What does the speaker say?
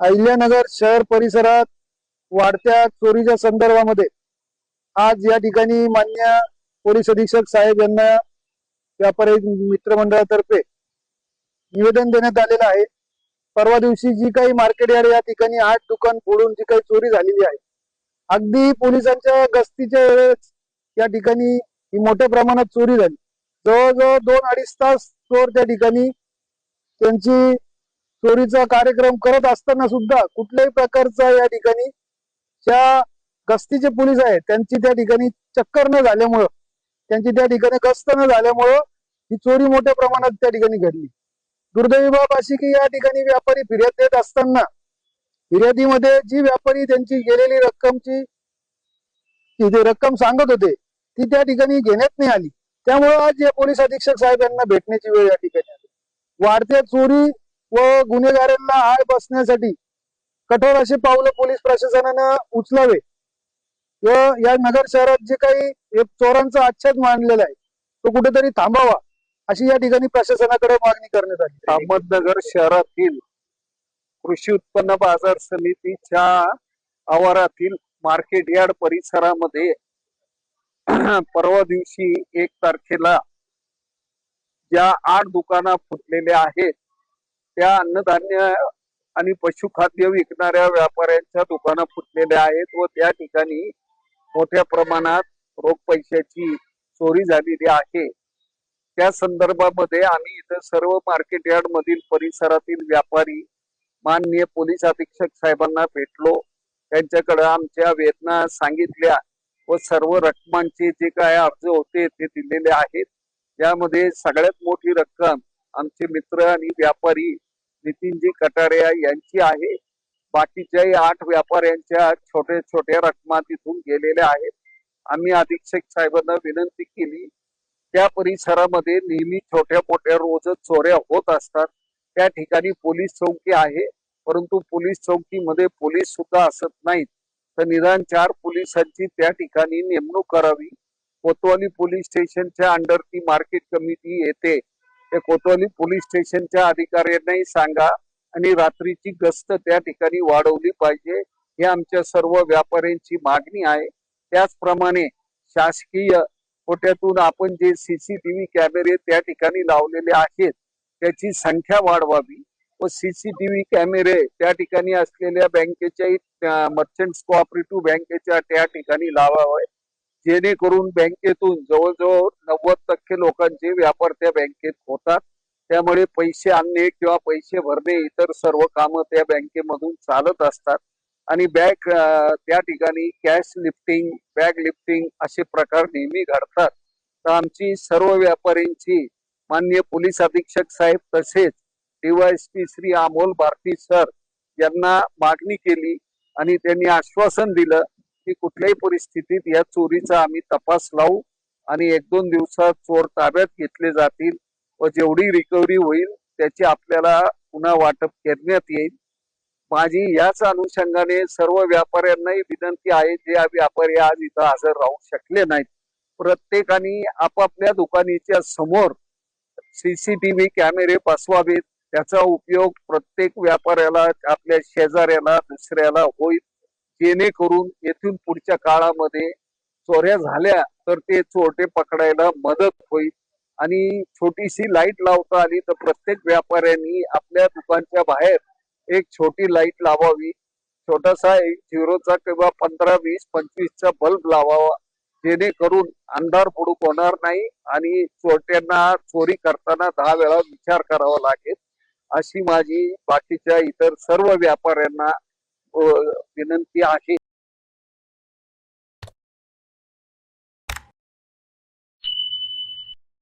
अहिल्यानगर शहर परिसरात वाढत्या चोरीच्या संदर्भामध्ये आज या ठिकाणी मान्य पोलीस अधीक्षक साहेब यांना व्यापारी मित्रमंडळातर्फे निवेदन देण्यात आलेलं आहे. परवा दिवशी जी काही मार्केट यार्ड या ठिकाणी आठ दुकान फोडून जी काही चोरी झालेली आहे अगदी पोलिसांच्या गस्तीच्या वेळेस या ठिकाणी ही मोठ्या प्रमाणात चोरी झाली. जवळजवळ दोन अडीच तास चोर त्या ठिकाणी त्यांची चोरीचा कार्यक्रम करत असताना सुद्धा कुठल्याही प्रकारचा या ठिकाणी ज्या गस्तीचे पोलीस आहेत त्यांची त्या ठिकाणी चक्कर न झाल्यामुळं त्यांची त्या ठिकाणी गस्त न झाल्यामुळं ही चोरी मोठ्या प्रमाणात त्या ठिकाणी घडली. दुर्दैवी बाब अशी की या ठिकाणी व्यापारी फिर्याद देत असताना फिर्यादीमध्ये जी व्यापारी त्यांची गेलेली रक्कमची ती रक्कम सांगत होते ती त्या ठिकाणी घेण्यात नाही आली. त्यामुळे आज या पोलीस अधीक्षक साहेब यांना भेटण्याची वेळ या ठिकाणी आली. वाढत्या चोरी व गुन्हेगारांना आळ बसण्यासाठी कठोर असे पावलं पोलीस प्रशासनानं उचलावे. व या नगर शहरात जे काही चोरांचा आच्छाद मांडलेला आहे तो कुठेतरी थांबावा अशी या ठिकाणी प्रशासनाकडे मागणी करण्यात आली. अहमदनगर शहरातील कृषी उत्पन्न बाजार समितीच्या आवारातील मार्केट यार्ड परिसरामध्ये परवा दिवशी एक तारखेला ज्या आठ दुकाना फुटलेल्या आहेत त्या अन्नधान्य आणि पशुखाद्य विकणाऱ्या व्यापाऱ्यांच्या दुकानं फुटलेल्या आहेत व त्या ठिकाणी मोठ्या प्रमाणात रोख पैशाची चोरी झालेली आहे. त्या संदर्भामध्ये आम्ही इथं सर्व मार्केट यार्ड मधील परिसरातील व्यापारी माननीय पोलीस अधीक्षक साहेबांना भेटलो. त्यांच्याकडे आमच्या वेदना सांगितल्या व सर्व रकमांचे जे काय अर्ज होते ते दिलेले आहेत. यामध्ये सगळ्यात मोठी रक्कम आमचे मित्र आणि व्यापारी नितीनजी कटारिया यांची आहे. बाकीच्याही आठ व्यापाऱ्यांच्या छोट्या छोट्या रकमा तिथून गेलेल्या आहेत. आम्ही अधीक्षक साहेबांना विनंती केली त्या परिसरामध्ये नेहमी छोट्या मोठ्या रोज चोऱ्या होत असतात. त्या ठिकाणी पोलीस चौकी आहे परंतु पोलीस चौकीमध्ये पोलीस सुद्धा असत नाहीत. तर निदान चार पोलिसांची त्या ठिकाणी नेमणूक करावी. कोतवाली पोलीस स्टेशनच्या अंडर ती मार्केट कमिटी येते. त्या कोतवाली पोलीस स्टेशनच्या अधिकाऱ्यांनाही सांगा आणि रात्रीची गस्त त्या ठिकाणी वाढवली पाहिजे. ही आमच्या सर्व व्यापाऱ्यांची मागणी आहे. त्याचप्रमाणे शासकीय कोट्यातून आपण जे सीसीटीव्ही कॅमेरे त्या ठिकाणी लावलेले आहेत त्याची संख्या वाढवावी व सीसीटीव्ही कॅमेरे त्या ठिकाणी असलेल्या बँकेच्या मर्चंट्स कोऑपरेटिव्ह बँकेच्या त्या ठिकाणी लावावे. जेणेकरून बँकेतून जवळजवळ नव्वद टक्के लोकांचे व्यापार त्या बँकेत होतात. त्यामुळे पैसे आणणे किंवा पैसे भरणे इतर सर्व कामं त्या बँकेमधून चालत असतात. आणि बॅग त्या ठिकाणी कॅश लिफ्टिंग बॅग लिफ्टिंग असे प्रकार नेहमी घडतात. तर आमची सर्व व्यापाऱ्यांची माननीय पोलीस अधीक्षक साहेब तसेच डीवायएसपी श्री अमोल भारती सर यांना मागणी केली आणि त्यांनी आश्वासन दिलं की कुठल्याही परिस्थितीत या चोरीचा आम्ही तपास लावू. आणि एक दोन दिवसात चोर ताब्यात घेतले जातील व जेवढी रिकव्हरी होईल त्याची आपल्याला पुन्हा वाटप करण्यात येईल. माझी याच अनुषंगाने सर्व व्यापाऱ्यांनाही विनंती आहे जे व्यापारी आज इथं हजर राहू शकले नाहीत. प्रत्येकाने आपापल्या दुकानीच्या समोर सीसीटीव्ही कॅमेरे बसवावेत. त्याचा उपयोग प्रत्येक व्यापाऱ्याला आपल्या शेजाऱ्याला दुसऱ्याला होईल. जेणेकरून येथून पुढच्या काळामध्ये चोऱ्या झाल्या तर ते चोरटे पकडायला मदत होईल. आणि छोटीशी लाइट लावता आली तर प्रत्येक व्यापाऱ्यांनी आपल्या दुकानच्या बाहेर एक छोटी लाइट लावावी. छोटासा एक झिरोचा किंवा पंधरा वीस पंचवीसचा बल्ब लावावा. जेणेकरून अंधार बुडूक होणार नाही आणि चोरट्यांना चोरी करताना दहा वेळा विचार करावा लागेल. अशी माझी बाकीच्या इतर सर्व व्यापाऱ्यांना विनंती आहे.